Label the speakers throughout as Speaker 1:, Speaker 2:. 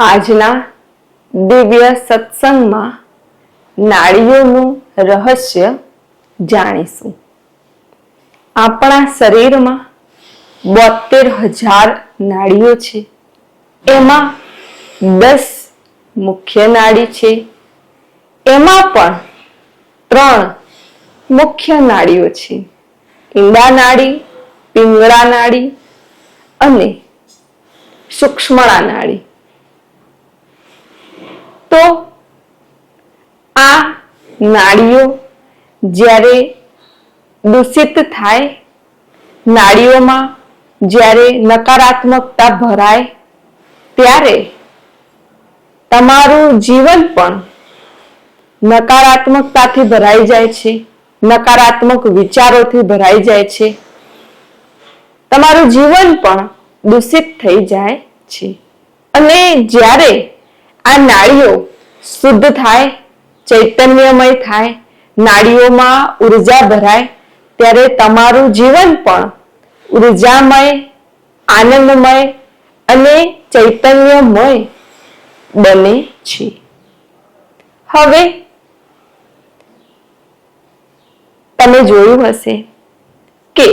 Speaker 1: આજના દિવ્ય સત્સંગમાં નાળીઓનું રહસ્ય જાણીશું. આપણા શરીરમાં બોતેર હજાર નાળીઓ છે. એમાં દસ મુખ્ય નાળી છે. એમાં પણ ત્રણ મુખ્ય નાળીઓ છે. ઈંડા નાળી, પિંગળા નાળી અને સૂક્ષ્મણા નાડી તો આ નાડીઓ જ્યારે દૂષિત થાય નાડીઓમાં જ્યારે નકારાત્મકતા ભરાય, ત્યારે તમારું જીવન પણ નકારાત્મકતાથી ભરાઈ જાય છે, નકારાત્મક વિચારોથી ભરાઈ જાય છે. તમારું જીવન પણ દૂષિત થઈ જાય છે. અને જ્યારે આ નાળીઓ શુદ્ધ થાય, ચૈતન્યમય થાય, નાળીઓમાં ઊર્જા ભરાય, ત્યારે તમારું જીવન પણ ઉર્જામય, આનંદમય અને ચૈતન્યમય બને છે. હવે, તમે જોયું હશે કે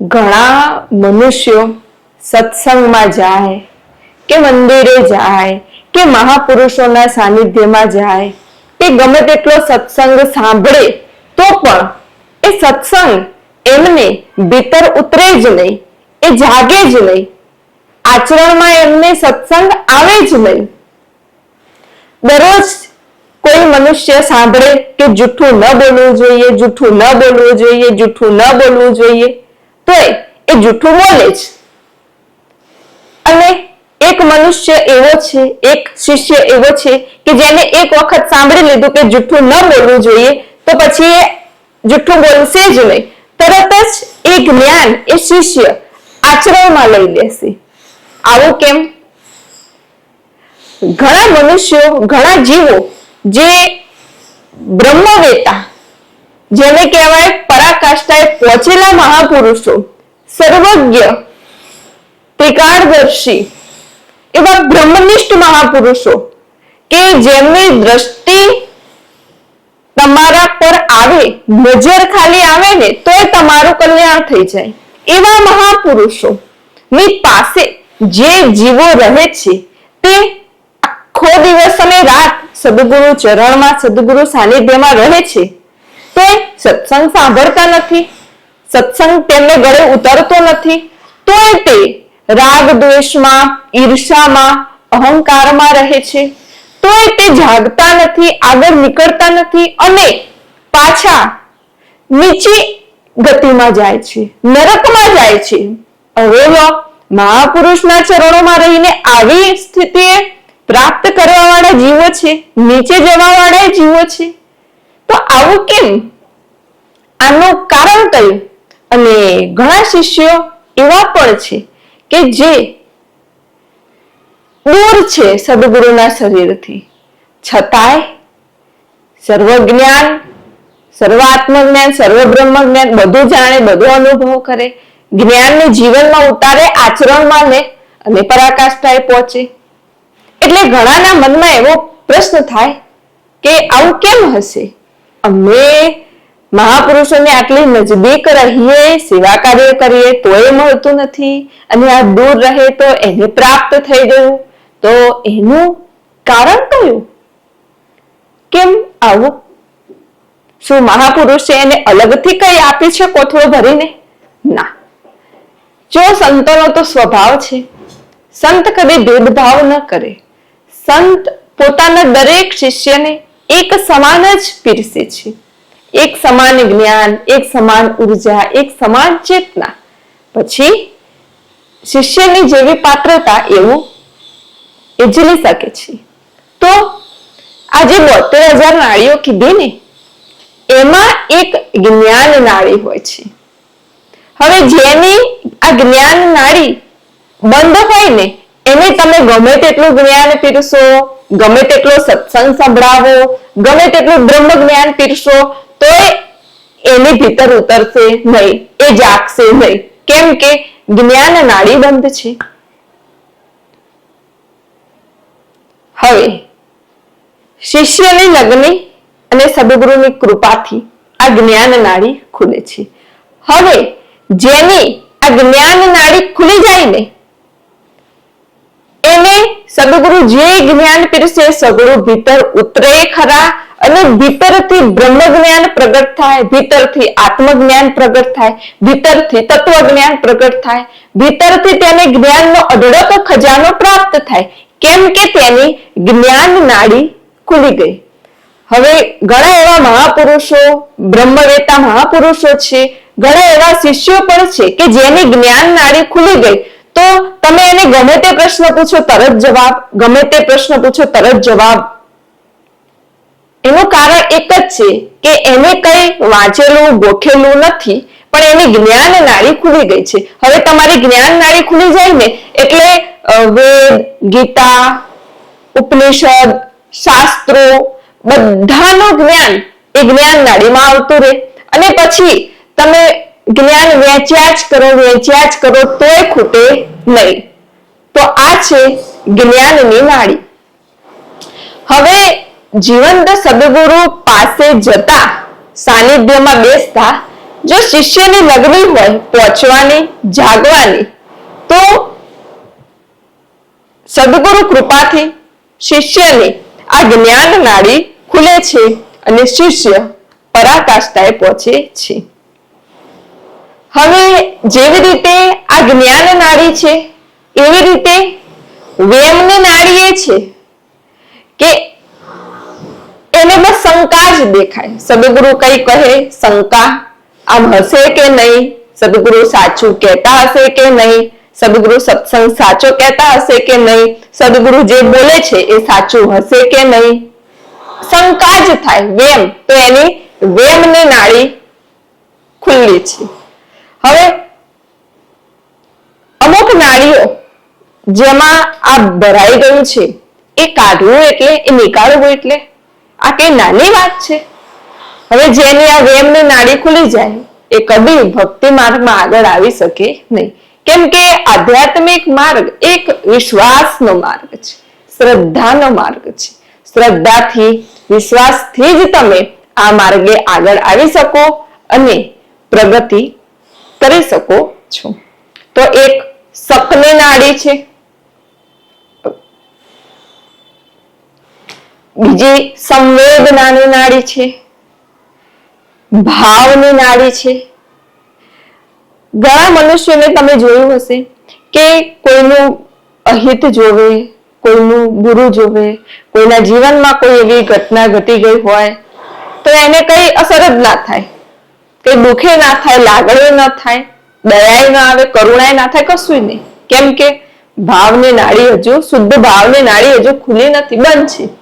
Speaker 1: ઘણા મનુષ્યો સત્સંગમાં જાય કે મંદિરે જાય કે મહાપુરુષોના સાનિધ્યમાં જાય, કે ગમે તેટલો સત્સંગ સાંભળે, તો પણ એ સત્સંગ એમને ભીતર ઉતરે જ નહીં, એ જાગે જ નહીં. આચરણમાં એમને સત્સંગ આવે જ નહીં. દરરોજ કોઈ મનુષ્ય સાંભળે કે જૂઠું ન બોલવું જોઈએ, જૂઠું ન બોલવું જોઈએ, જૂઠું ન બોલવું જોઈએ તો એ જૂઠું બોલે જ. અને એક મનુષ્ય એવો છે, એક શિષ્ય એવો છે કે જેને એક વખત સાંભળી લીધું કે જૂઠું ન બોલવું જોઈએ, તો પછી એ જૂઠું બોલશે જ નહીં. તરત જ એ જ્ઞાન એ શિષ્ય આચરણમાં લઈ લેશે. આવું કેમ? ઘણા મનુષ્યો, ઘણા જીવો જે બ્રહ્મવેતા, જેને કહેવાય પરાકાષ્ઠાએ પહોંચેલા મહાપુરુષો, સર્વજ્ઞ, ત્રિકાળદર્શી એવા બ્રહ્મનિષ્ઠ મહાપુરુષો કે જેમની દ્રષ્ટિ તમારા પર આવે, નજર ખાલી આવે ને, તોય તમારું કલ્યાણ થઈ જાય. એવા મહાપુરુષો ની પાસે જે જીવો રહે છે, તે આખો દિવસ અને રાત સદગુરુ ચરણમાં, સદગુરુ સાનિધ્યમાં રહે છે. તે સત્સંગ સાંભળતા નથી, સત્સંગ તેમને ગળે ઉતરતો નથી, તોય તે રાગ દ્વેષમાં ઈર્ષામાં અહંકારમાં રહે છે. તોય તે જાગતા નથી, આગળ નીકળતા નથી અને પાછા નીચી ગતિમાં જાય છે, નરકમાં જાય છે. હવે મહાપુરુષના ચરણોમાં રહીને આવી સ્થિતિએ પ્રાપ્ત કરવા વાળા જીવો છે, નીચે જવા વાળા જીવો છે. તો આવું કેમ? આનું કારણ કયું? અને ઘણા શિષ્યો એવા પણ છે કે જે દૂર છે સદગુરુના શરીરથી. છતાંય સર્વ જ્ઞાન સર્વ બ્રહ્મ જ્ઞાન બધું જાણે, બધો અનુભવ કરે. જ્ઞાનને જીવનમાં ઉતારે, આચરણમાં ને અને પરાકાષ્ઠાએ પહોંચે. એટલે ઘણાના મનમાં એવો પ્રશ્ન થાય કે આવું કેમ હશે? અમે મહાપુરુષોને આટલી નજદીક રહીએ સેવા કાર્ય કરીએ, તોય મળતું નથી અને આ દૂર રહે તો એને પ્રાપ્ત થઈ ગયું. તો એનું કારણ કયું? કેમ આવું? શું મહાપુરુષે એને અલગથી કઈ આપી છે કોથળો ભરીને? ના. જો સંતોનો તો સ્વભાવ છે. સંત કદી ભેદભાવ ન કરે. સંત પોતાના દરેક શિષ્યને એક સમાન જ પીરસે છે. એક સમાન જ્ઞાન, એક સમાન ઊર્જા, એક સમાન ચેતના. પછી શિષ્યની જેવી પાત્રતા એવું એ ઝીલી શકે છે. તો આ બોતેર હજાર નાળીઓ કીધી ને, એમાં એક જ્ઞાન નાળી હોય છે. હવે જેની આ જ્ઞાન નાળી બંધ હોય ને, એને તમે ગમે તેટલું જ્ઞાન પીરસો, ગમે તેટલો સત્સંગ સંભળાવો, ગમે તેટલું બ્રહ્મ જ્ઞાન પીરસો તો એની ભીતર ઉતરશે નહીં, એ જાગશે નહીં. કેમ કે જ્ઞાન નાડી બંધ છે. હવે, શિષ્યની લગ્ન અને સદગુરુની કૃપાથી આ જ્ઞાન નાળી ખુલે છે. હવે, જેની આ જ્ઞાન નાળી ખુલી જાય ને, એને સદગુરુ જે જ્ઞાન પીરસે સગુરુ ભીતર ઉતરે ખરા અને ભીતરથી બ્રહ્મ જ્ઞાન પ્રગટ થાય, ભીતરથી આત્મજ્ઞાન પ્રગટ થાય, ભીતરથી તત્વ જ્ઞાન પ્રગટ થાય, ભીતરથી તેને જ્ઞાનનો અઢળક ખજાનો પ્રાપ્ત થાય. કેમ કે તેની જ્ઞાન નાડી ખુલી ગઈ. હવે ઘણા એવા મહાપુરુષો, બ્રહ્મવેતા મહાપુરુષો છે, ઘણા એવા શિષ્યો પણ છે કે જેની જ્ઞાન નાડી ખુલી ગઈ. તો તમે એને ગમે તે પ્રશ્ન પૂછો, તરત જવાબ, ગમે તે પ્રશ્ન પૂછો, તરત જવાબ એનું કારણ એક જ છે કે એને કઈ વાંચેલું, ગોખેલું નથી, પણ એની જ્ઞાન નાળી ખુલી ગઈ છે. હવે તમારી જ્ઞાન નાળી ખુલી જાય ને, એટલે વેદ, ગીતા, ઉપનિષદ, શાસ્ત્રો, બધાનું જ્ઞાન એ જ્ઞાન નાળીમાં આવતું રહે. અને પછી તમે જ્ઞાન વેચ્યા જ કરો વેચ્યા જ કરો, તોય ખૂટે નહીં. તો આ છે જ્ઞાનની નાળી. હવે જીવંત સદગુરુ પાસે જતા સાનિધ્યમાં બેસતા જો શિષ્યની લગ્ની હોય પહોંચવાની, જાગવાની, તો સદગુરુ કૃપાથી શિષ્યને આ જ્ઞાન નાડી ખુલે છે અને શિષ્ય પરાકાષ્ઠાએ પહોંચે છે. હવે જેવી રીતે આ જ્ઞાન નાળી છે, એવી રીતે વેમની એ છે કે એને બસ શંકા જ દેખાય. સદગુરુ કઈ કહે, શંકા. આમ હશે કે નહીં? સદગુરુ સાચું કહેતા હશે કે નહીં? સદગુરુ સત્સંગ સાચો કહેતા હશે કે નહીં? સદગુરુ જે બોલે છે એ સાચું હશે કે નહીં? શંકા જ થાય. વેમ. તો એની વેમની નાળી ખુલ્લી છે. હવે અમુક નાળીઓ જેમાં આ ભરાઈ ગયું છે, એ કાઢવું એટલે, એ નીકાળવું એટલે આ કઈ નાની વાત છે? હવે જેની આ વેમની નાડી ખુલી જાય, એ કદી ભક્તિ માર્ગમાં આગળ આવી શકે નહીં. કેમ કે આધ્યાત્મિક માર્ગ એક વિશ્વાસનો માર્ગ છે, શ્રદ્ધાનો માર્ગ છે. શ્રદ્ધાથી, વિશ્વાસથી જ તમે આ માર્ગે આગળ આવી શકો અને પ્રગતિ કરી શકો છો. તો એક સપને નાડી છે બીજી સંવેદનાની નાડી છે, ભાવની નાડી છે. ઘણા મનુષ્યોને તમે જોયું હશે કે કોઈનું અહિત જોવે, કોઈનું બુરું જોવે, કોઈના જીવનમાં કોઈ એવી ઘટના ઘટી ગઈ હોય, તો એને કઈ અસર જ ના થાય. કે દુખે ના થાય, લાગણી ના થાય, દયાય ના આવે, કરુણાય ના થાય કશું નહીં. કેમ કે ભાવની નાડી હજુ, શુદ્ધ ભાવની નાડી હજુ ખુલી નથી, બંધ છે.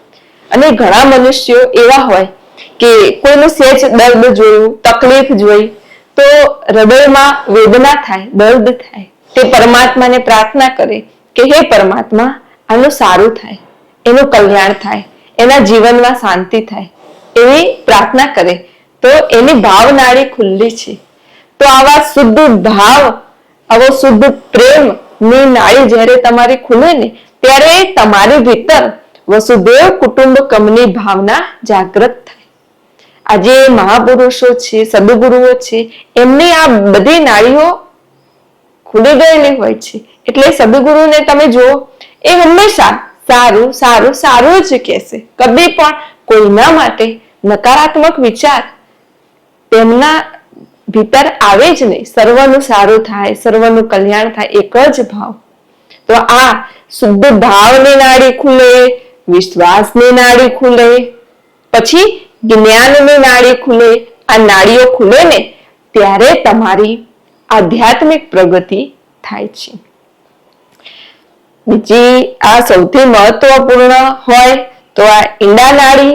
Speaker 1: અને ઘણા મનુષ્યો એવા હોય કે કોઈનું સેજ દર્દ જોયું, તકલીફ જોઈ, તો હૃદયમાં વેદના થાય, દર્દ થાય. તે પરમાત્માને પ્રાર્થના કરે કે હે પરમાત્મા, આનું સારું થાય, એનું કલ્યાણ થાય, એના જીવનમાં શાંતિ થાય. એવી પ્રાર્થના કરે. તો એની ભાવનાળી ખુલ્લી છે. તો આવા શુદ્ધ ભાવ, આવો શુદ્ધ પ્રેમની નાળી જ્યારે તમારી ખુલે ને, ત્યારે તમારી ભીતર વસુદેવ કુટુંબકમની ભાવના જાગૃત થાય. આજે મહાપુરુષો છે, સદગુરુઓ છે, એમની આ બધી નાળીઓ ખુલી ગયેલી હોય છે. એટલે સદગુરુને તમે જુઓ, એ હંમેશા સારું સારું સારું જ કહેશે. કદી પણ કોઈના માટે નકારાત્મક વિચાર તેમના ભીતર આવે જ નહીં. સર્વનું સારું થાય, સર્વનું કલ્યાણ થાય, એક જ ભાવ. તો આ શુદ્ધ ભાવની નાડી ખુલે વિશ્વાસની નાડી ખુલે, પછી જ્ઞાનની નાડી ખુલે, આ નાડીઓ ખુલે ને, ત્યારે તમારી આધ્યાત્મિક પ્રગતિ થાય છે. બીજી આ સૌથી મહત્વપૂર્ણ હોય તો આ ઈંડા નાડી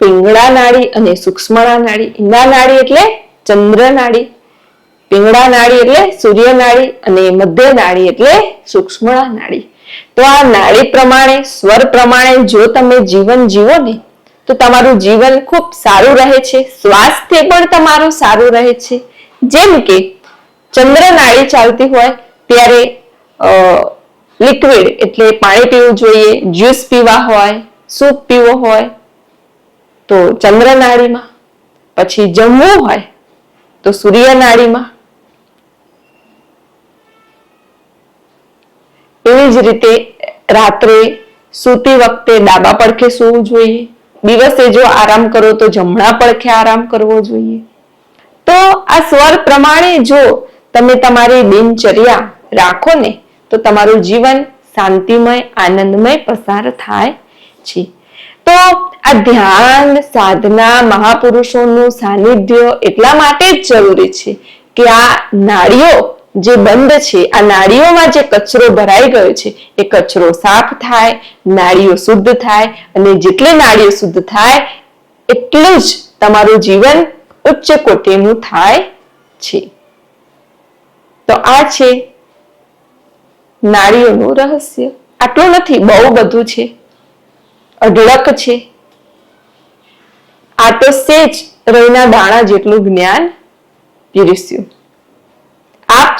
Speaker 1: પિંગળા નાડી અને સૂક્ષ્મણા નાડી ઈંડા નાડી એટલે ચંદ્ર નાડી પિંગળા નાડી એટલે સૂર્ય નાડી અને મધ્ય નાડી એટલે સૂક્ષ્મણા નાડી તો આ નાડી પ્રમાણે, સ્વર પ્રમાણે જો તમે જીવન જીવો ને, તો તમારું જીવન ખૂબ સારું રહે છે. સ્વાસ્થ્ય પણ તમારું સારું રહે છે. જેમ કે ચંદ્ર નાડી ચાલતી હોય ત્યારે લિક્વિડ એટલે પાણી પીવું જોઈએ જ્યુસ પીવા હોય સૂપ પીવો હોય, તો ચંદ્ર નાડીમાં, પછી જમવું હોય, તો સૂર્ય નાડીમાં એવી જ રીતે રાત્રે સૂતી વખતે ડાબા પડખે સૂવું જોઈએ. દિવસે જો આરામ કરો તો જમણા પડખે આરામ કરવો જોઈએ. તો આ સ્વર પ્રમાણે જો તમે તમારી દિનચર્યા રાખો ને, તો તમારું જીવન શાંતિમય, આનંદમય પસાર થાય છે. તો આ ધ્યાન, સાધના, મહાપુરુષોનું સાનિધ્ય એટલા માટે જ જરૂરી છે કે આ નાડીઓ જે બંધ છે, આ નાળીઓમાં જે કચરો ભરાઈ ગયો છે, એ કચરો સાફ થાય, નાળીઓ શુદ્ધ થાય અને જેટલી નાળીઓ શુદ્ધ થાય, એટલું જ તમારું જીવન ઉચ્ચ કોટીનું થાય છે. તો આ છે નાળીઓનું રહસ્ય. આટલું નથી, બહુ બધું છે. અઢળક છે. આ તો સેજ રહીના દાણા જેટલું જ્ઞાન પીરસ્યું.